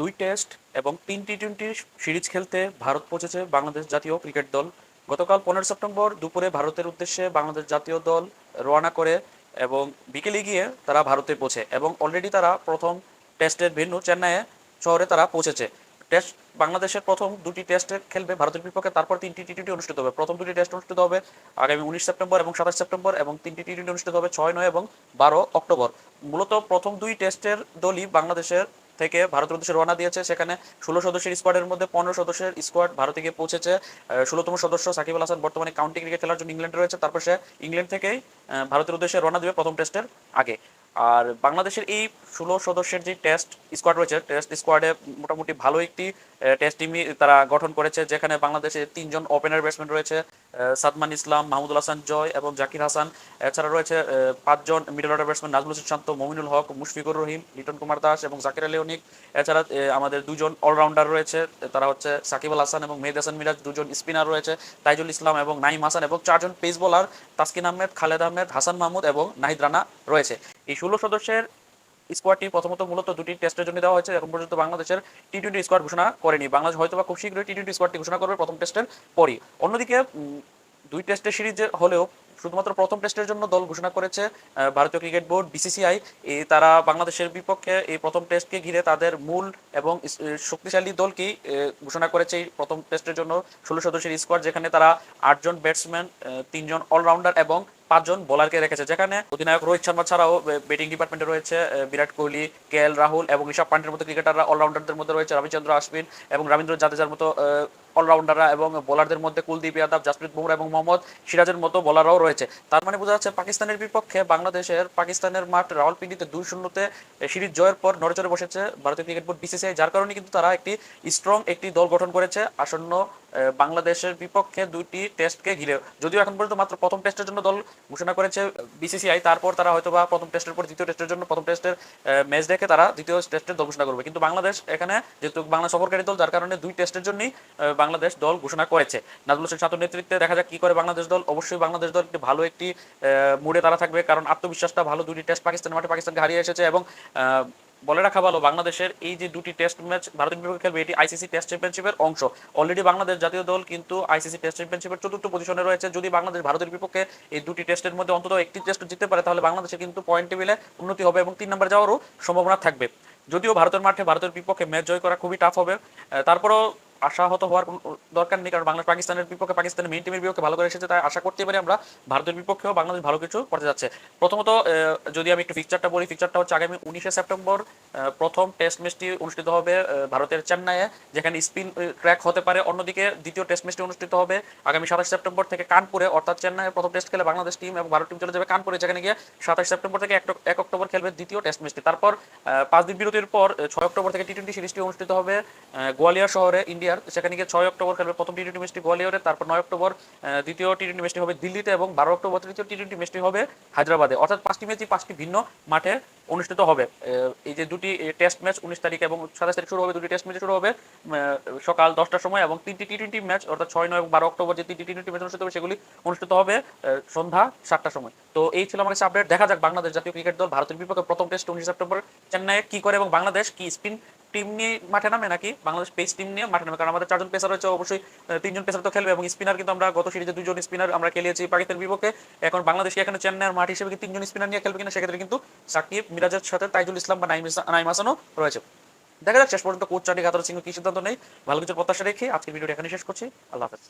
দুই টেস্ট এবং তিন টি টোয়েন্টি সিরিজ খেলতে ভারত পৌঁছেছে বাংলাদেশ জাতীয় ক্রিকেট দল। গতকাল পনেরো সেপ্টেম্বর দুপুরে ভারতের উদ্দেশ্যে বাংলাদেশ জাতীয় দল রওনা করে এবং বিকেলে গিয়ে তারা ভারতে পৌঁছে এবং অলরেডি তারা প্রথম টেস্টের ভেন্যু চেন্নাইয়ে শহরে তারা পৌঁছেছে। টেস্ট বাংলাদেশের প্রথম দুটি টেস্টে খেলবে ভারতের বিপক্ষে, তারপর তিনটি টি টোয়েন্টি অনুষ্ঠিত হবে। প্রথম দুটি টেস্ট অনুষ্ঠিত হবে আগামী উনিশ সেপ্টেম্বর এবং সাতাশ সেপ্টেম্বর এবং তিনটি টি টোয়েন্টি অনুষ্ঠিত হবে ছয় নয় এবং বারো অক্টোবর। মূলত প্রথম দুই টেস্টের দলই বাংলাদেশের থেকে ভারতের উদ্দেশ্যে রওনা দিয়েছে। সেখানে ষোলো সদস্যের স্কোয়াডের মধ্যে পনেরো সদস্যের স্কোয়াড ভারতে গিয়ে পৌঁছেছে। ষোলোতম সদস্য সাকিব আল হাসান বর্তমানে কাউন্টি ক্রিকেট খেলার জন্য ইংল্যান্ডে রয়েছে। তারপর সে ইংল্যান্ড থেকেই ভারতের উদ্দেশ্যে রওনা দেবে প্রথম টেস্টের আগে। আর বাংলাদেশের এই ষোলো সদস্যের যে টেস্ট স্কোয়াড রয়েছে টেস্ট স্কোয়াডে মোটামুটি ভালো একটি টেস্ট টিমই তারা গঠন করেছে, যেখানে বাংলাদেশে তিনজন ওপেনার ব্যাটসম্যান রয়েছে সাদমান ইসলাম, মাহমুদুল হাসান জয় এবং জাকির হাসান। এছাড়া রয়েছে পাঁচজন middle order batsman Nazmul Hossain Shanto, Mominul Haque, Mushfiqur Rahim, Liton Kumar Das এবং জাকির আলী অনিক। এছাড়া আমাদের দুজন অলরাউন্ডার রয়েছে, তারা হচ্ছে সাকিব আল হাসান এবং মেহেদ হাসান মিরাজ, দুজন স্পিনার রয়েছে, তাইজুল ইসলাম এবং নাইম হাসান এবং চারজন পেস বোলার তাসকিন আহমেদ, খালেদ আহমেদ, হাসান মাহমুদ এবং নাহিদ রানা রয়েছে। এই ষোলো সদস্যের স্কোয়াডটি প্রথমত মূলত দুটি টেস্টের জন্য দেওয়া হয়েছে। এখন পর্যন্ত বাংলাদেশের টি টোয়েন্টি স্কোয়াড ঘোষণা করেনি। বাংলাদেশ হয়তো বা খুব শীঘ্রই টি টোয়েন্টি স্কোয়াডটি ঘোষণা করবে প্রথম টেস্টের পরই। অন্যদিকে দুই টেস্টের সিরিজে হলেও শুধুমাত্র প্রথম টেস্টের জন্য দল ঘোষণা করেছে ভারতীয় ক্রিকেট বোর্ড বিসিসিআই তারা বাংলাদেশের বিপক্ষে এই প্রথম টেস্টকে ঘিরে তাদের মূল এবং শক্তিশালী দলকেই ঘোষণা করেছে এই প্রথম টেস্টের জন্য ষোলো সদস্যের স্কোয়াড, যেখানে তারা আটজন ব্যাটসম্যান তিনজন অলরাউন্ডার এবং পাঁচজন বোলারকে রেখেছে, যেখানে অধিনায়ক রোহিত শর্মা ছাড়াও ব্যাটিং ডিপার্টমেন্টে রয়েছে বিরাট কোহলি, কে এল রাহুল এবং ঋষভ পান্ডের মতো ক্রিকেটাররা অলরাউন্ডারদের মধ্যে রয়েছে রবিচন্দ্র আশ্বিন এবং রবীন্দ্র জাদেজার মতো অলরাউন্ডাররা এবং বোলারদের মধ্যে কুলদীপ যাদব, জাসপ্রীত বুমরা এবং মোহাম্মদ সিরাজের মতো বোলাররাও রয়েছে। তার মানে বোঝা যাচ্ছে পাকিস্তানের বিপক্ষে বাংলাদেশের পাকিস্তানের মাঠ রাওয়ালপিন্ডিতে দুই শূন্যতে সিরিজ জয়ের পর নড়েচড়ে বসেছে ভারতীয় ক্রিকেট বোর্ড বিসিসিআই যার কারণে কিন্তু তারা একটি স্ট্রং একটি দল গঠন করেছে। আসন্ন বাংলাদেশের বিপক্ষে দুইটি টেস্টকে ঘিরে। যদিও এখন পর্যন্ত মাত্র প্রথম টেস্টের জন্য দল ঘোষণা করেছে বিসিসিআই তারপর তারা হয়তো বা প্রথম টেস্টের পর দ্বিতীয় টেস্টের জন্য প্রথম টেস্টের ম্যাচ দেখে তারা দ্বিতীয় টেস্টের দল ঘোষণা করবে। কিন্তু বাংলাদেশ এখানে যেহেতু বাংলা সফরকারী দল, যার কারণে দুই টেস্টের জন্যই বাংলাদেশ দল ঘোষণা করেছে। নাজমুল হোসেন সাতুর নেতৃত্বে দেখা যাক কি করে বাংলাদেশ দল, অবশ্যই বাংলাদেশ দল একটি ভালো একটি মুডে তারা থাকবে, কারণ আত্মবিশ্বাসটা ভালো দুটি টেস্ট পাকিস্তানের মাঠে পাকিস্তানকে হারিয়ে এসেছে এবং বলে রাখা ভালো বাংলাদেশের এই যে দুটি টেস্ট ম্যাচ ভারতের বিপক্ষে খেলবে, এটি আইসিসি টেস্ট চ্যাম্পিয়নশিপের অংশ। অলরেডি বাংলাদেশ জাতীয় দল কিন্তু আইসিসি টেস্ট চ্যাম্পিয়নশিপের চতুর্থ পজিশনে রয়েছে। যদি বাংলাদেশ ভারতের বিপক্ষে এই দুটি টেস্টের মধ্যে অন্তত একটি টেস্ট জিততে পারে, তাহলে বাংলাদেশের কিন্তু পয়েন্ট টেবিলে উন্নতি হবে এবং তিন নম্বর যাওয়ারও সম্ভাবনা থাকবে। যদিও ভারতের মাঠে ভারতের বিপক্ষে ম্যাচ জয় করা খুবই টাফ হবে তারপরও আশাহত হওয়ার দরকার নেই, কারণ বাংলাদেশ পাকিস্তানের বিপক্ষে পাকিস্তানের মেইন টিমের বিপক্ষে ভালো করে এসেছে, তাই আশা করতে পারি আমরা ভারতের বিপক্ষেও বাংলাদেশ ভালো কিছু করতে যাচ্ছে। প্রথমত যদি আমি একটু ফিকচারটা বলি ফিকচারটা হচ্ছে আগামী উনিশে সেপ্টেম্বর প্রথম টেস্ট ম্যাচটি অনুষ্ঠিত হবে ভারতের চেন্নাইয়ে, যেখানে স্পিন ট্র্যাক হতে পারে। অন্যদিকে দ্বিতীয় টেস্ট ম্যাচটি অনুষ্ঠিত হবে আগামী সাতাশ সেপ্টেম্বর থেকে কানপুরে, অর্থাৎ চেন্নাইয়ে প্রথম টেস্ট খেলে বাংলাদেশ টিম এবং ভারত টিম চলে যাবে কানপুরে, যেখানে গিয়ে সাতাশ সেপ্টেম্বর থেকে এক অক্টোবর খেলবে দ্বিতীয় টেস্ট ম্যাচটি তারপর পাঁচ দিন বিরতির পর ছয় অক্টোবর থেকে টি টোয়েন্টি সিরিজটি অনুষ্ঠিত হবে গোয়ালিয়র শহরে, ইন্ডিয়ার। সেখানে গিয়ে ছয় অক্টোবর খেলবে প্রথম টি টোয়েন্টি ম্যাচটি গোয়ালিয়রে, তারপর নয় অক্টোবর দ্বিতীয় টি টোয়েন্টি ম্যাচটি হবে দিল্লিতে এবং বারো অক্টোবর তৃতীয় টি টোয়েন্টি ম্যাচটি হবে হায়দ্রাবাদে। অর্থাৎ পাঁচটি ম্যাচই পাঁচটি ভিন্ন মাঠে অনুষ্ঠিত হবে। এই যে দুটি টেস্ট ম্যাচ উনিশ তারিখ এবং সাতাশ তারিখ শুরু হবে, দুটি টেস্ট ম্যাচ শুরু হবে সকাল দশটার সময় এবং তিনটি টি টোয়েন্টি ম্যাচ অর্থাৎ ছয়, নয় এবং বারো অক্টোবর যে তিনটি টি টোয়েন্টি ম্যাচ অনুষ্ঠিত হবে, সেগুলি অনুষ্ঠিত হবে সন্ধ্যা সাতটার সময়। তো এই ছিল আমার কাছে আপডেট দেখা যাক বাংলাদেশ জাতীয় ক্রিকেট দল ভারতের বিপক্ষে প্রথম টেস্ট উনিশ সেপ্টেম্বর চেন্নাইয়ে কি করে এবং বাংলাদেশ কি স্পিন টিম নিয়ে মাঠে নামে নাকি? বাংলাদেশ পেস টিম নিয়ে মাঠে নামে। কারণ আমাদের চারজন পেসার রয়েছে, অবশ্যই তিনজন পেসার তো খেলবে এবং স্পিনার কিন্তু আমরা গত সিরিজে দুজন স্পিনার আমরা খেলিয়েছি পাকিস্তানের বিপক্ষে। এখন বাংলাদেশ এখানে চেন্নাইয়ের মাঠ হিসেবে তিনজন স্পিনার নিয়ে খেলবে কিনা সেক্ষেত্রে কিন্তু সাকিব, মিরাজের সাথে তাইজুল ইসলাম বা নাইম হাসানও রয়েছে। দেখা যাক, শেষ পর্যন্ত কোচ চাটি গাতর সিংহ কি সিদ্ধান্ত নেই ভালো কিছু প্রত্যাশা রেখে আজকের ভিডিওটা এখানে শেষ করছি। আল্লাহ হাফেজ।